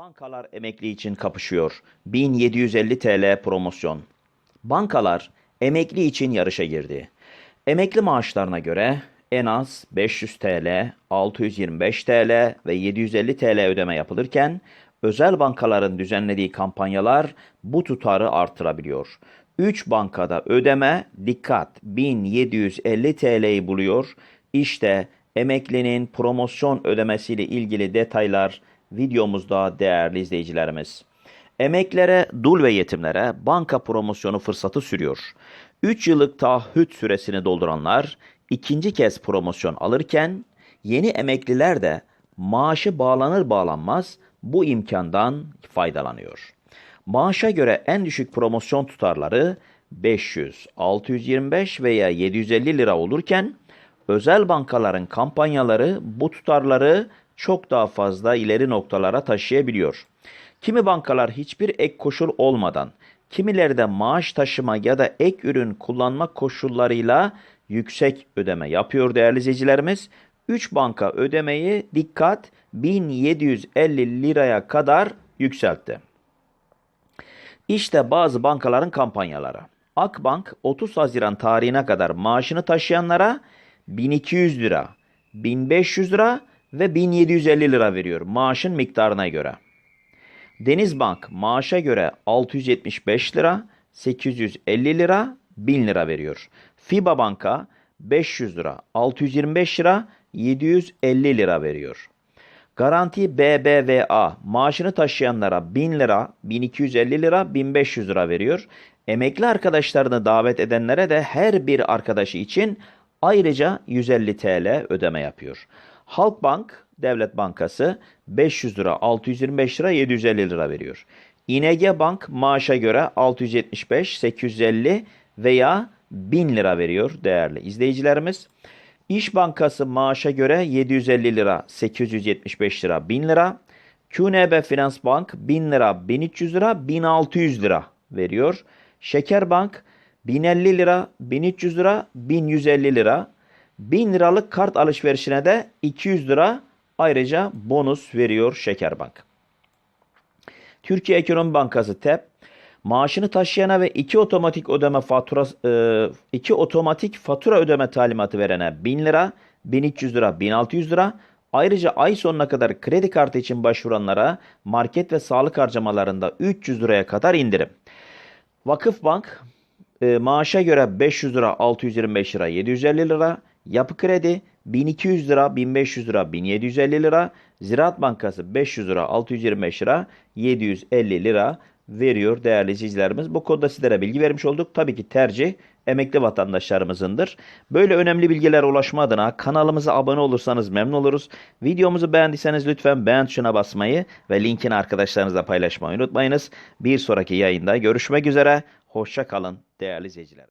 Bankalar emekli için kapışıyor. 1750 TL promosyon. Bankalar emekli için yarışa girdi. Emekli maaşlarına göre en az 500 TL, 625 TL ve 750 TL ödeme yapılırken özel bankaların düzenlediği kampanyalar bu tutarı artırabiliyor. 3 bankada ödeme dikkat 1750 TL'yi buluyor. İşte emeklinin promosyon ödemesiyle ilgili detaylar videomuzda değerli izleyicilerimiz. Emeklere, dul ve yetimlere banka promosyonu fırsatı sürüyor. 3 yıllık taahhüt süresini dolduranlar ikinci kez promosyon alırken yeni emekliler de maaşı bağlanır bağlanmaz bu imkandan faydalanıyor. Maaşa göre en düşük promosyon tutarları 500, 625 veya 750 lira olurken özel bankaların kampanyaları bu tutarları çok daha fazla ileri noktalara taşıyabiliyor. Kimi bankalar hiçbir ek koşul olmadan, kimileri de maaş taşıma ya da ek ürün kullanma koşullarıyla yüksek ödeme yapıyor değerli izleyicilerimiz. 3 banka ödemeyi dikkat 1750 liraya kadar yükseltti. İşte bazı bankaların kampanyaları. Akbank 30 Haziran tarihine kadar maaşını taşıyanlara 1200 lira, 1500 lira ve 1750 lira veriyor maaşın miktarına göre. Denizbank maaşa göre 675 lira, 850 lira, 1000 lira veriyor. FIBA Banka 500 lira, 625 lira, 750 lira veriyor. Garanti BBVA maaşını taşıyanlara 1000 lira, 1250 lira, 1500 lira veriyor. Emekli arkadaşlarını davet edenlere de her bir arkadaşı için ayrıca 150 TL ödeme yapıyor. Halkbank Devlet Bankası 500 lira, 625 lira, 750 lira veriyor. İNG Bank maaşa göre 675, 850 veya 1000 lira veriyor değerli izleyicilerimiz. İş Bankası maaşa göre 750 lira, 875 lira, 1000 lira. QNB Finans Bank 1000 lira, 1300 lira, 1600 lira veriyor. Şekerbank 1050 lira, 1300 lira, 1150 lira. 1000 liralık kart alışverişine de 200 lira ayrıca bonus veriyor Şekerbank. Türkiye Ekonomi Bankası TEP maaşını taşıyana ve iki otomatik ödeme fatura e, iki otomatik fatura ödeme talimatı verene 1000 lira, 1300 lira, 1600 lira. Ayrıca ay sonuna kadar kredi kartı için başvuranlara market ve sağlık harcamalarında 300 liraya kadar indirim. Vakıfbank e, maaşa göre 500 lira, 625 lira, 750 lira. Yapı Kredi 1200 lira, 1500 lira, 1750 lira. Ziraat Bankası 500 lira, 625 lira, 750 lira veriyor değerli izleyicilerimiz. Bu konuda sizlere bilgi vermiş olduk. Tabii ki tercih emekli vatandaşlarımızındır. Böyle önemli bilgilere ulaşma adına kanalımıza abone olursanız memnun oluruz. Videomuzu beğendiyseniz lütfen beğen tuşuna basmayı ve linkini arkadaşlarınızla paylaşmayı unutmayınız. Bir sonraki yayında görüşmek üzere. Hoşça kalın değerli izleyiciler.